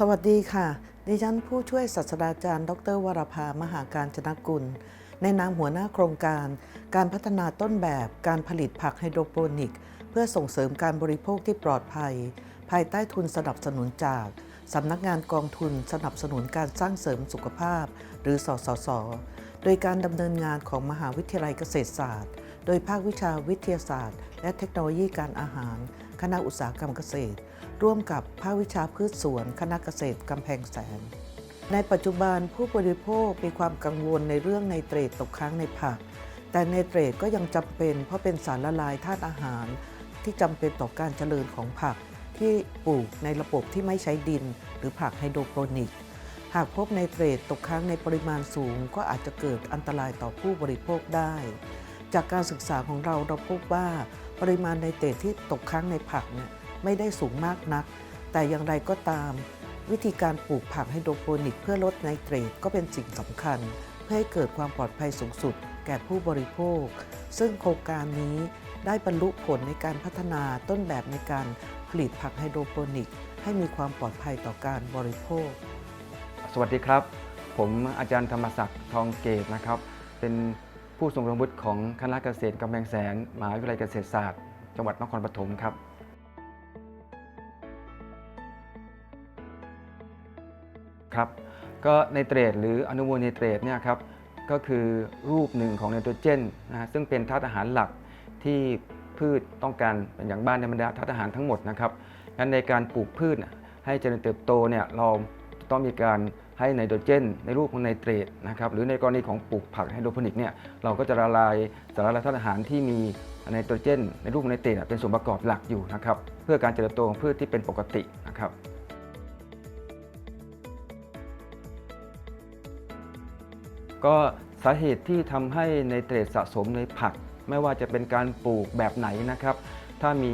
สวัสดีค่ะ ดิฉันผู้ช่วยศาสตราจารย์ ดรวรภามหาการจนกุล ในนามหัวหน้าโครงการ การพัฒนาต้นแบบการผลิตผักไฮโดรโปรนิก เพื่อส่งเสริมการบริโภคที่ปลอดภัย ภายใต้ทุนสนับสนุนจากสำนักงานกองทุนสนับสนุนการสร้างเสริมสุขภาพ หรือสสส โดยการดำเนินงานของมหาวิทยาลัยเกษตรศาสตร์ โดยภาควิชาวิทยาศาสตร์ และเทคโนโลยีการอาหาร คณะอุตสาหกรรมเกษตร ร่วมกับภาควิชาพืชสวน คณะเกษตรกำแพงแสน ในปัจจุบันผู้บริโภคมีความกังวลในเรื่องไนเตรตตกค้างในผัก แต่ไนเตรตก็ยังจำเป็น เพราะเป็นสารละลายธาตุอาหาร ที่จำเป็นต่อการเจริญของผักที่ปลูกในระบบที่ไม่ใช้ดิน หรือผักไฮโดรโปรนิก หากพบไนเตรตตกค้างในปริมาณสูง ก็อาจจะเกิดอันตรายต่อผู้บริโภคได้ จากการศึกษาของเราเราพบว่า ปริมาณไนเตรตที่ตกค้างในผักเนี่ยไม่ได้สูงมากนัก แต่อย่างไรก็ตาม วิธีการปลูกผักไฮโดรโปนิก เพื่อลดไนเตรตก็เป็นสิ่งสำคัญ เพื่อให้เกิดความปลอดภัยสูงสุด แก่ผู้บริโภค ซึ่งโครงการนี้ได้บรรลุผลในการพัฒนาต้นแบบในการผลิตผักไฮโดรโปนิก ให้มีความปลอดภัยต่อการบริโภค สวัสดีครับ ผมอาจารย์ธรรมศักดิ์ทองเกตนะครับ เป็น ผู้ทรงคุณวุฒิของคณะเกษตรกำแพงแสนมหาวิทยาลัยเกษตรศาสตร์ จังหวัดนครปฐมครับครับก็ไนเตรตหรืออนุมูลไนเตรตเนี่ยครับก็คือรูปหนึ่งของไนโตรเจนนะฮะซึ่งเป็นธาตุอาหารหลักที่พืชต้องการเป็นอย่างบ้านในบรรดาธาตุอาหารทั้งหมดนะครับงั้นในการปลูกพืชให้เจริญเติบโตเนี่ยเราต้องมีการ ให้ไนโตรเจน ในรูปของไนเตรตนะครับหรือในกรณีของปลูกผักไฮโดรโปนิกเนี่ยเราก็จะละลายสารละธาตุอาหารที่มีไนโตรเจน ในรูปของไนเตรตเป็นส่วนประกอบหลักอยู่นะครับเพื่อการเจริญเติบโตของพืชที่เป็นปกตินะครับก็สาเหตุที่ทำให้ไนเตรตสะสมในผัก ไม่ว่าจะเป็นการปลูกแบบไหนนะครับ ถ้ามี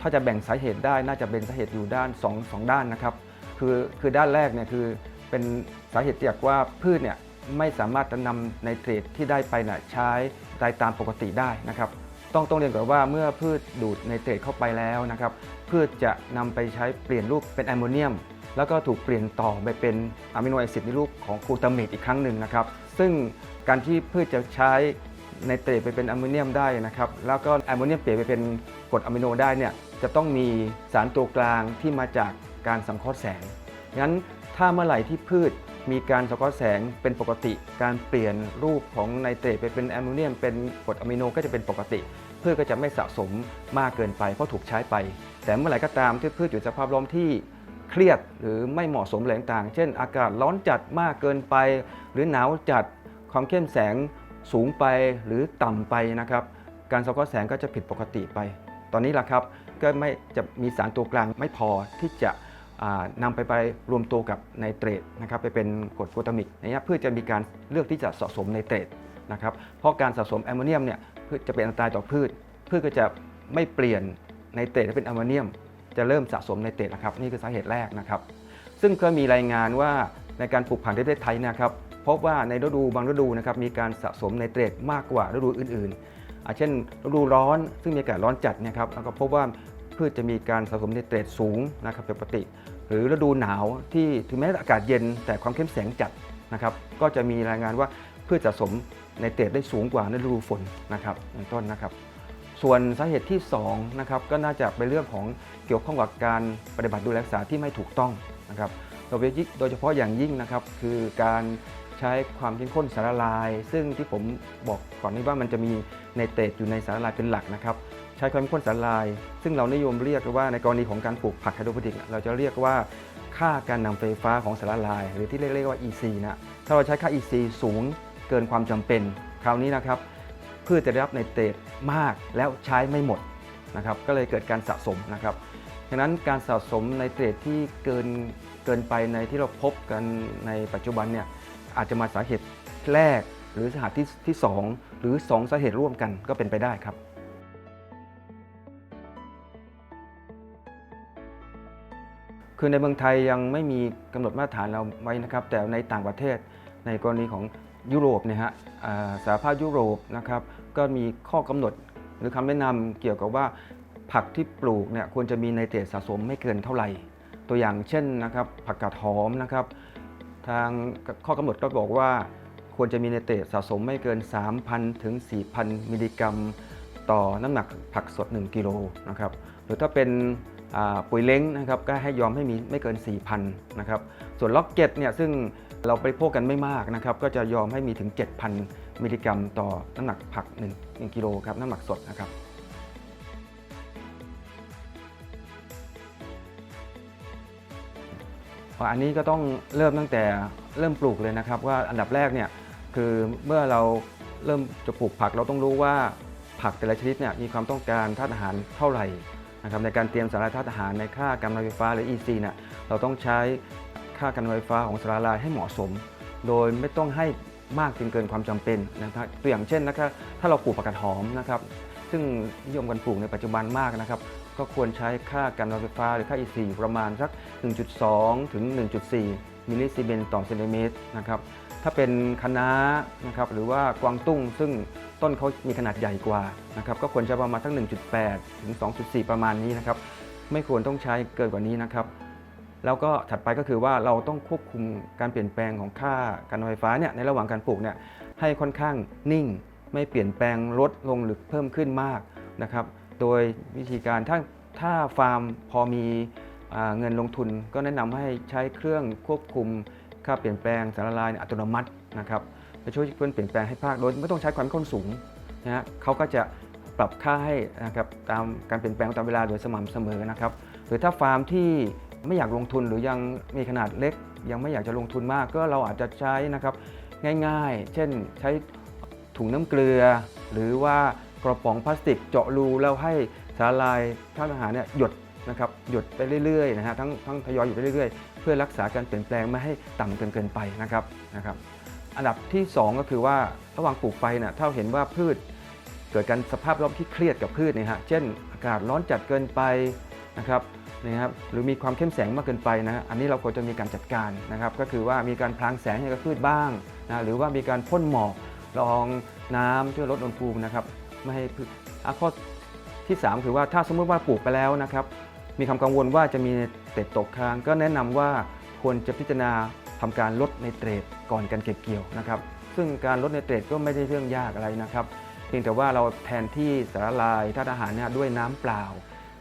ถ้าจะแบ่งสาเหตุได้น่าจะเป็นสาเหตุอยู่ด้าน2องสองด้านนะครับ คือคือด้านแรกเนี่ยคือ เป็นสาเหตุจากว่าพืชเนี่ยไม่สามารถจะนำไนเตรตที่ได้ไปน่ะใช้ได้ตามปกติได้นะครับ ต้องต้องเรียนก่อนว่าเมื่อพืชดูดไนเตรตเข้าไปแล้วนะครับ พืชจะนำไปใช้เปลี่ยนรูปเป็นแอมโมเนียม แล้วก็ถูกเปลี่ยนต่อไปเป็นอะมิโนแอซิดในรูปของกลูตาเมตอีกครั้งหนึ่งนะครับ ซึ่งการที่พืชจะใช้ไนเตรตไปเป็นแอมโมเนียมได้นะครับ แล้วก็แอมโมเนียมเปลี่ยนไปเป็นกรดอะมิโนได้เนี่ยจะต้องมีสารตัวกลางที่มาจากการสังเคราะห์แสงงั้น ถ้าเมื่อไหร่ที่พืชมีการสังเคราะห์แสงเป็นปกติ การเปลี่ยนรูปของไนเตรตไปเป็นแอมโมเนียม เป็นกรดอะมิโนก็จะเป็นปกติ พืชก็จะไม่สะสมมากเกินไปเพราะถูกใช้ไป แต่เมื่อไหร่ก็ตามที่พืชอยู่สภาพล้อมที่เครียดหรือไม่เหมาะสมแหล่งต่าง เช่น อากาศร้อนจัดมากเกินไป หรือหนาวจัดความเข้มแสงสูงไปหรือต่ำไปนะครับ การสังเคราะห์แสงก็จะผิดปกติไป ตอนนี้ล่ะครับก็ไม่จะมีสารตัวกลางไม่พอที่จะ นำไปไปรวมตัวกับไนเตรตนะครับไปเป็นกรดกลูตามิกอย่างเพื่อจะมีการเลือกที่จะสะสมไนเตรตนะครับเพราะการสะสมแอมโมเนียมเนี่ยพืชจะเป็นอันตรายต่อพืชพืชก็จะไม่เปลี่ยนไนเตรตให้เป็นแอมโมเนียม จะเริ่มสะสมไนเตรตนะครับนี่คือสาเหตุแรกนะครับ ซึ่งก็มีรายงานว่าในการปลูกผักในประเทศไทยนะครับพบว่าในฤดูบางฤดูนะครับมีการสะสมไนเตรตมากกว่าฤดูอื่นๆอาเช่นฤดูร้อนซึ่งมีอากาศร้อนจัดนะครับแล้วก็พบว่าพืชจะมีการสะสมไนเตรตสูงนะครับเป็นปกติ หรือฤดูหนาวที่ถึงแม้อากาศเย็นแต่ความเข้มแสงจัดนะครับ ก็จะมีรายงานว่าพืชสะสมไนเตรตได้สูงกว่าในฤดูฝนนะครับเป็นต้นนะครับ ส่วนสาเหตุที่2นะครับก็น่าจะเป็นเรื่องของเกี่ยวข้องกับการปฏิบัติดูแลรักษาที่ไม่ถูกต้องนะครับโดยเฉพาะอย่างยิ่งนะครับคือการใช้ความเข้มข้นสารละลาย ซึ่งที่ผมบอกก่อนนี้ว่ามันจะมีไนเตรตอยู่ในสารละลายเป็นหลักนะครับ ช้ความข้นสารลาย ซึ่งเรานิยมเรียกว่าในกรณีของการปลูกผักไฮโดรโปนิก เราจะเรียกว่าค่าการนำไฟฟ้าของสารละลาย หรือที่เรียกว่า EC นะถ้าเราใช้ค่า EC สูงเกินความจำเป็น คราวนี้นะครับพืชจะได้รับไนเตรตมากแล้วใช้ไม่หมดนะครับก็เลยเกิดการสะสมนะครับดังนั้นการสะสมไนเตรตที่เกินเกินไปในที่เราพบกันในปัจจุบันเนี่ยอาจจะมาสาเหตุแรกหรือสาเหตุที่ที่สองหรือ 2 สาเหตุร่วมกันก็เป็นไปได้ครับ คือในเมืองไทยยังไม่มีกำหนดมาตรฐานเราไว้นะครับ แต่ในต่างประเทศในกรณีของยุโรปเนี่ยฮะอ่าสหภาพยุโรปนะครับ ก็มีข้อกำหนดหรือคำแนะนำเกี่ยวกับว่าผักที่ปลูกเนี่ยควรจะมีไนเตรตสะสมไม่เกินเท่าไหร่ ตัวอย่างเช่นนะครับผักกาดหอมนะครับ ทางข้อกำหนดก็บอกว่าควรจะมีไนเตรตสะสมไม่เกิน 3,000 ถึง 4,000 มิลลิกรัม ต่อน้ำหนักผักสด 1 กิโลนะครับหรือถ้าเป็น ปุ๋ยเล้งนะครับก็ให้ยอมให้มีไม่เกิน 4,000นะครับส่วนล็อกเก็ตเนี่ยซึ่งเราบริโภคกันไม่มากนะครับก็จะยอมให้มีถึง 7,000 มิลลิกรัมต่อน้ำหนักผัก 1 1กิโลครับน้ำหนักสดนะครับอันนี้ก็ต้องเริ่มตั้งแต่เริ่มปลูกเลยนะครับ ว่าอันดับแรกเนี่ยคือเมื่อเราเริ่มจะปลูกผักเราต้องรู้ว่าผักแต่ละชนิดเนี่ยมีความต้องการธาตุอาหารเท่าไหร่ นะครับในการเตรียมสารธาตุอาหารในค่าการนำไฟฟ้าหรือ EC เนี่ยเราต้องใช้ค่าการนำไฟฟ้าของสารละลายให้เหมาะสม โดยไม่ต้องให้มากจนเกินความจำเป็นนะครับตัวอย่างเช่นนะครับถ้าเราปลูกผักกาดหอมนะครับซึ่งนิยมกันปลูกในปัจจุบันมากนะครับก็ควรใช้ค่าการนำไฟฟ้าหรือค่า EC อยู่ประมาณสัก 1.2 ถึง 1.4 มิลลิซีเมนต่อเซนติเมตรนะครับถ้าเป็นคะน้านะครับหรือว่ากวางตุ้งซึ่ง ต้นเขามีขนาดใหญ่กว่านะครับก็ควรจะประมาณทั้ง 1.8 ถึง 2.4 ประมาณนี้นะครับไม่ควรต้องใช้เกินกว่านี้นะครับแล้วก็ถัดไปก็คือว่าเราต้องควบคุมการเปลี่ยนแปลงของค่าการไฟฟ้าเนี่ยในระหว่างการปลูกเนี่ยให้ค่อนข้างนิ่ง ไม่เปลี่ยนแปลงลดลงหรือเพิ่มขึ้นมากนะครับโดยวิธีการถ้าถ้าฟาร์มพอมีอเงินลงทุนก็แนะนำให้ใช้เครื่องควบคุมค่าเปลี่ยนแปลงสารละลายอัตโนมัตินะครับ จะช่วยเพื่อนเปลี่ยนแปลงให้ภาคโดยไม่ต้องใช้ความเข้มข้นสูงนะฮะเขาก็จะปรับค่าให้นะครับตามการเปลี่ยนแปลงตามเวลาโดยสม่ำเสมอนะครับหรือถ้าฟาร์มที่ไม่อยากลงทุนหรือยังมีขนาดเล็ก ยังไม่อยากจะลงทุนมากก็เราอาจจะใช้นะครับง่ายๆ เช่นใช้ถุงน้ำเกลือ หรือว่ากระป๋องพลาสติกเจาะรูแล้วให้สาละลายธาอาหารเนี่ยหยดนะครับหยดไปเรื่อยๆนะฮะทั้งทั้งทยอยหยดไปเรื่อยๆ เพื่อรักษาการเปลี่ยนแปลงไม่ให้ต่ำเกินเกินไปนะครับนะครับ อันดับที่ 2 ก็คือว่าระหว่างปลูกไปนี่ยถ้าเห็นว่าพืชเกิดการสภาพแวดล้อมที่เครียดกับพืชเนี่ยฮะเช่น อากาศร้อนจัดเกินไปนะครับนะครับหรือมีความเข้มแสงมากเกินไปนะอันนี้เราควรจะมีการจัดการนะครับ ก็คือว่ามีการพรางแสงให้กับพืชบ้างนะหรือว่ามีการพ่นหมอกละองน้ำเพื่อลดอุณหภูมินะครับไม่ให้พืชอะข้อที่ 3 คือว่าถ้าสมมติว่าปลูกไปแล้วนะครับ มีความกังวลว่าจะมีเต็ดตกค้าง ก็แนะนำว่าควรจะพิจารณา ทำการลดในเตรดก่อนการเก็บเกี่ยวนะครับ ซึ่งการลดในเตรดก็ไม่ได้เรื่องยากอะไรนะครับ เพียงแต่ว่าเราแทนที่สารละลายธาตุอาหารเนี่ยด้วยน้ำเปล่า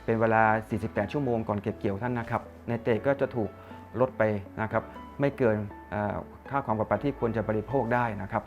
เป็นเวลา 48 ชั่วโมงก่อนเก็บเกี่ยวท่านนะครับ ในเตรดก็จะถูกลดไปนะครับ ไม่เกินค่าความปลอดภัยที่ควรจะบริโภคได้นะครับ